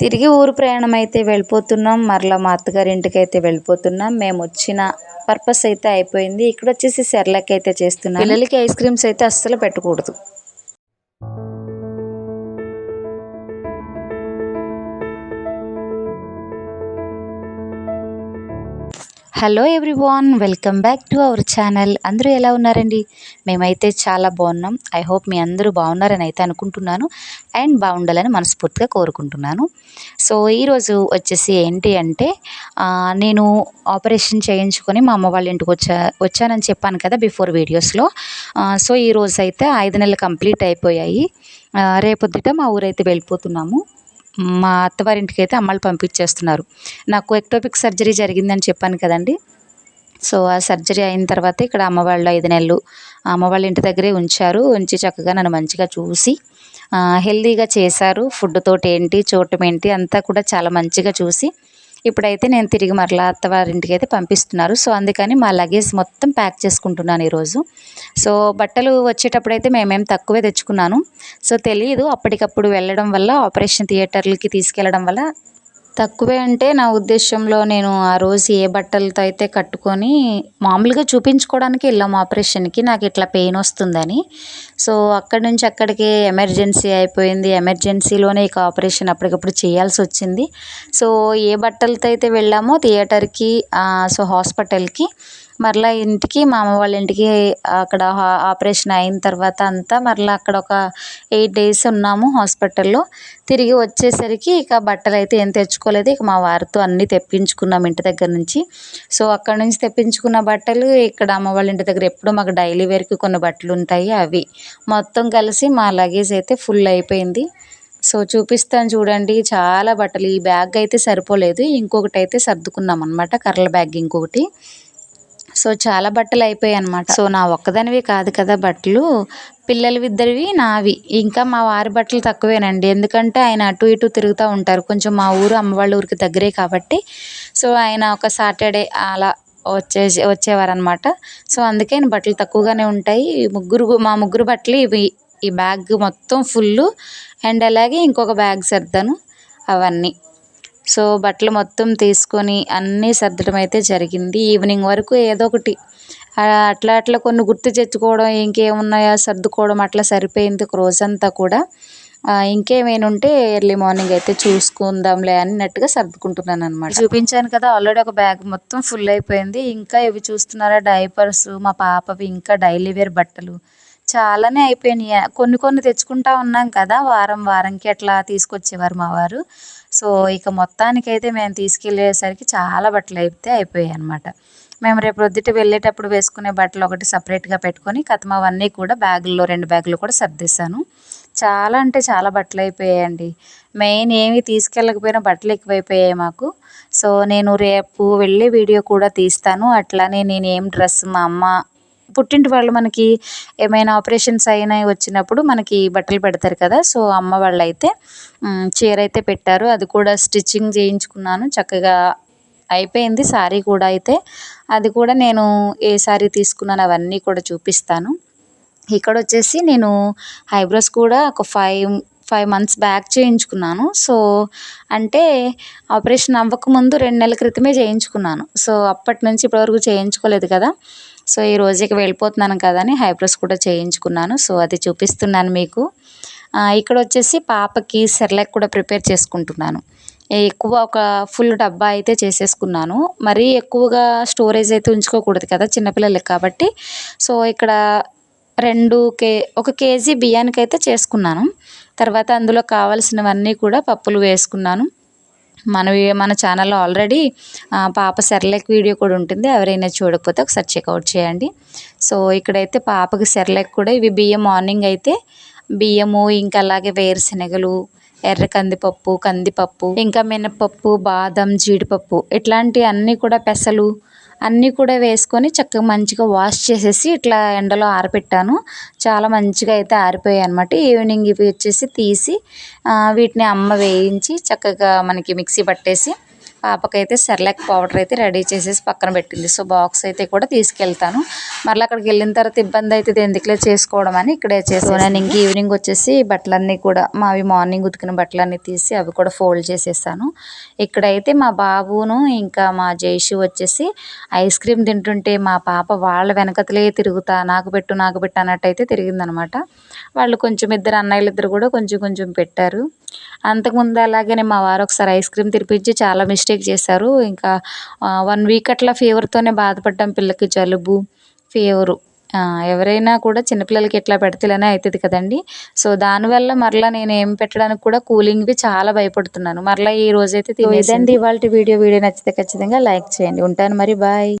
తిరిగి ఊరు ప్రయాణం అయితే వెళ్ళిపోతున్నాం. మరలా మా అత్తగారి ఇంటికి అయితే వెళ్ళిపోతున్నాం. మేము వచ్చిన పర్పస్ అయితే అయిపోయింది. ఇక్కడ వచ్చేసి సెర్లాక్ అయితే చేస్తున్నాం. పిల్లలకి ఐస్ క్రీమ్స్ అయితే అస్సలు పెట్టకూడదు. Hello everyone welcome back to our channel. అందరూ ఎలా ఉన్నారండి? మేమైతే చాలా బాగున్నాం. ఐ హోప్ మీ అందరూ బాగున్నారని అయితే అనుకుంటున్నాను. అండ్ బాగుండాలని మనస్ఫూర్తిగా కోరుకుంటున్నాను. సో ఈరోజు వచ్చేసి ఏంటి అంటే నేను ఆపరేషన్ చేయించుకొని మా అమ్మ వాళ్ళ ఇంటికి వచ్చా వచ్చానని చెప్పాను కదా బిఫోర్ వీడియోస్లో. సో ఈరోజు అయితే ఐదు నెలలు కంప్లీట్ అయిపోయాయి. రేపొద్దుట మా ఊరైతే వెళ్ళిపోతున్నాము. మా అత్తవారింటికి అయితే అమ్మాయిలు పంపించేస్తున్నారు. నాకు ఎక్టోపిక్ సర్జరీ జరిగిందని చెప్పాను కదండి. సో ఆ సర్జరీ అయిన తర్వాత ఇక్కడ అమ్మ వాళ్ళు ఐదు నెలలు అమ్మ వాళ్ళ ఇంటి దగ్గరే ఉంచారు. ఉంచి చక్కగా నన్ను మంచిగా చూసి హెల్దీగా చేశారు. ఫుడ్ తోటి ఏంటి చూడటం ఏంటి అంతా కూడా చాలా మంచిగా చూసి ఇప్పుడైతే నేను తిరిగి మరలా అత్తవారింటికి అయితే పంపిస్తున్నారు. సో అందుకని మా లగేజ్ మొత్తం ప్యాక్ చేసుకుంటున్నాను ఈరోజు. సో బట్టలు వచ్చేటప్పుడు అయితే మేమేం తక్కువే తెచ్చుకున్నాను. సో తెలియదు అప్పటికప్పుడు వెళ్ళడం వల్ల ఆపరేషన్ థియేటర్లకి తీసుకెళ్ళడం వల్ల తక్కువే అంటే నా ఉద్దేశంలో నేను ఆ రోజు ఏ బట్టలతో అయితే కట్టుకొని మామూలుగా చూపించుకోవడానికి వెళ్ళాము ఆపరేషన్కి నాకు ఇట్లా పెయిన్ వస్తుందని. సో అక్కడి నుంచి అక్కడికి ఎమర్జెన్సీ అయిపోయింది. ఎమర్జెన్సీలోనే ఇక ఆపరేషన్ అప్పటికప్పుడు చేయాల్సి వచ్చింది. సో ఏ బట్టలతో అయితే వెళ్ళామో థియేటర్కి సో హాస్పిటల్కి మరలా ఇంటికి మా అమ్మ వాళ్ళ ఇంటికి అక్కడ హా- ఆపరేషన్ అయిన తర్వాత అంతా మరలా అక్కడ ఒక ఎయిట్ డేస్ ఉన్నాము హాస్పిటల్లో. తిరిగి వచ్చేసరికి ఇక బట్టలు అయితే ఏం తెచ్చుకోలేదు. ఇక మా వారితో అన్నీ తెప్పించుకున్నాం ఇంటి దగ్గర నుంచి. సో అక్కడ నుంచి తెప్పించుకున్న బట్టలు ఇక్కడ అమ్మ వాళ్ళ ఇంటి దగ్గర ఎప్పుడూ మాకు డైలీ వేర్కి కొన్ని బట్టలు ఉంటాయి అవి. మొత్తం కలిసి మా లగేజ్ అయితే ఫుల్ అయిపోయింది. సో చూపిస్తాను చూడండి. చాలా బట్టలు ఈ బ్యాగ్ అయితే సరిపోలేదు. ఇంకొకటి అయితే సర్దుకున్నాం అనమాట కర్రల బ్యాగ్ ఇంకొకటి. సో చాలా బట్టలు అయిపోయాయి అనమాట సో నా ఒక్కదానివి కాదు కదా బట్టలు. పిల్లలు ఇద్దరివి నావి. ఇంకా మా వారి బట్టలు తక్కువేనండి. ఎందుకంటే ఆయన అటు ఇటు తిరుగుతూ ఉంటారు. కొంచెం మా ఊరు అమ్మవాళ్ళ ఊరికి దగ్గరే కాబట్టి. సో ఆయన ఒక సాటర్డే అలా వచ్చే వచ్చేవారు అనమాట సో అందుకే బట్టలు తక్కువగానే ఉంటాయి. ముగ్గురు మా ముగ్గురు బట్టలు ఇవి ఈ బ్యాగ్ మొత్తం ఫుల్ అండ్ అలాగే ఇంకొక బ్యాగ్ సర్దాను. అవన్నీ. సో బట్టలు మొత్తం తీసుకొని అన్నీ సర్దడం అయితే జరిగింది. ఈవినింగ్ వరకు ఏదో ఒకటి. అట్లా అట్లా కొన్ని గుర్తు తెచ్చుకోవడం ఇంకేమున్నాయో సర్దుకోవడం అట్లా సరిపోయింది ఒక రోజంతా కూడా. ఇంకేమైనా ఉంటే ఎర్లీ మార్నింగ్ అయితే చూసుకుందాంలే అన్నట్టుగా సర్దుకుంటున్నాను అనమాట చూపించాను కదా ఆల్రెడీ ఒక బ్యాగ్ మొత్తం ఫుల్ అయిపోయింది. ఇంకా ఇవి చూస్తున్నారా డైపర్స్ మా పాపవి ఇంకా డైలీ వేర్ బట్టలు. చాలానే అయిపోయినాయి. కొన్ని కొన్ని తెచ్చుకుంటా ఉన్నాం కదా వారం వారంకి అట్లా తీసుకొచ్చేవారు మా వారు. సో ఇక మొత్తానికైతే మేము తీసుకెళ్ళేసరికి చాలా బట్టలు అయితే అయిపోయాయి అనమాట మేము రేపు రొద్దుట వెళ్ళేటప్పుడు వేసుకునే బట్టలు ఒకటి సపరేట్గా పెట్టుకొని కథమ అవన్నీ కూడా బ్యాగుల్లో రెండు బ్యాగులు కూడా సర్దేశాను. చాలా అంటే చాలా బట్టలు అయిపోయాయండి. మెయిన్ ఏమి తీసుకెళ్ళకపోయినా బట్టలు ఎక్కువైపోయాయి మాకు. సో నేను రేపు వెళ్ళే వీడియో కూడా తీస్తాను. అట్లానే నేను ఏం డ్రెస్ మా అమ్మ పుట్టింటి వాళ్ళు మనకి ఏమైనా ఆపరేషన్స్ అయినా వచ్చినప్పుడు మనకి బట్టలు పెడతారు కదా సో అమ్మ వాళ్ళు అయితే చీర అయితే పెట్టారు. అది కూడా స్టిచ్చింగ్ చేయించుకున్నాను. చక్కగా అయిపోయింది శారీ కూడా అయితే. అది కూడా నేను ఏ శారీ తీసుకున్నాను అవన్నీ కూడా చూపిస్తాను. ఇక్కడ వచ్చేసి నేను ఐబ్రోస్ కూడా ఒక ఫైవ్ ఫైవ్ మంత్స్ బ్యాక్ చేయించుకున్నాను. సో అంటే ఆపరేషన్ అవ్వకముందు రెండు నెలల క్రితమే చేయించుకున్నాను. సో అప్పటి నుంచి ఇప్పటివరకు చేయించుకోలేదు కదా. సో ఈ రోజుకి వెళ్ళిపోతున్నాను కదా అని ఐబ్రోస్ కూడా చేయించుకున్నాను. సో అది చూపిస్తున్నాను మీకు. ఇక్కడ వచ్చేసి పాపకి సెర్లాక్ కూడా ప్రిపేర్ చేసుకుంటున్నాను. ఎక్కువ ఒక ఫుల్ డబ్బా అయితే చేసేసుకున్నాను. మరీ ఎక్కువగా స్టోరేజ్ అయితే ఉంచుకోకూడదు కదా చిన్నపిల్లలకి కాబట్టి. సో ఇక్కడ రెండు కే ఒక కేజీ బియ్యానికి అయితే చేసుకున్నాను. తర్వాత అందులో కావాల్సినవన్నీ కూడా పప్పులు వేసుకున్నాను. మన మన ఛానల్లో ఆల్రెడీ పాప సెర్లెక్ వీడియో కూడా ఉంటుంది. ఎవరైనా చూడకపోతే ఒకసారి చెక్అవుట్ చేయండి. సో ఇక్కడైతే పాపకి సెర్లెక్ కూడా ఇవి బియ్యం మార్నింగ్ అయితే బియ్యము ఇంకా అలాగే వేరుశనగలు ఎర్ర కందిపప్పు కందిపప్పు ఇంకా మినపప్పు బాదం జీడిపప్పు ఇట్లాంటి అన్నీ కూడా పెసలు అన్నీ కూడా వేసుకొని చక్కగా మంచిగా వాష్ చేసేసి ఇట్లా ఎండలో ఆరబెట్టాను చాలా మంచిగా అయితే ఆరిపోయాయి అనమాట ఈవినింగ్ ఇవి వచ్చేసి తీసి వీటిని అమ్మ వేయించి చక్కగా మనకి మిక్సీ పట్టేసి పాపకైతే సెర్లాక్ పౌడర్ అయితే రెడీ చేసేసి పక్కన పెట్టింది. సో బాక్స్ అయితే కూడా తీసుకెళ్తాను. మళ్ళీ అక్కడికి వెళ్ళిన తర్వాత ఇబ్బంది అవుతుంది ఎందుకులే చేసుకోవడం అని ఇక్కడే చేసాను నేను ఇంక ఈవినింగ్ వచ్చేసి బట్టలన్నీ కూడా మావి మార్నింగ్ ఉతికిన బట్టలన్నీ తీసి అవి కూడా ఫోల్డ్ చేసేసాను ఇక్కడైతే మా బాబును ఇంకా మా జైషు వచ్చేసి ఐస్ క్రీమ్ తింటుంటే మా పాప వాళ్ళ వెనకతలే తిరుగుతా నాకు పెట్టు నాకు పెట్టు అన్నట్టయితే తిరిగిందనమాట. వాళ్ళు కొంచెం ఇద్దరు అన్నయ్యలు ఇద్దరు కూడా కొంచెం కొంచెం పెట్టారు. అంతకుముందు అలాగనే మా వారు ఒకసారి ఐస్ క్రీమ్ తినిపించి చాలా మిస్టేక్ చేశారు. ఇంకా వన్ వీక్ అట్లా ఫీవర్తోనే బాధపడ్డాం పిల్లకి జలుబు ఫీవరు ఎవరైనా కూడా చిన్నపిల్లలకి ఎట్లా పెడితే ఇలానే అవుతుంది కదండి. సో దానివల్ల మరలా నేను ఏం పెట్టడానికి కూడా కూలింగ్వి చాలా భయపడుతున్నాను. మరలా ఈ రోజైతే తినేసింది. ఇవాళ వీడియో వీడియో నచ్చితే ఖచ్చితంగా లైక్ చేయండి. ఉంటాను మరి బాయ్.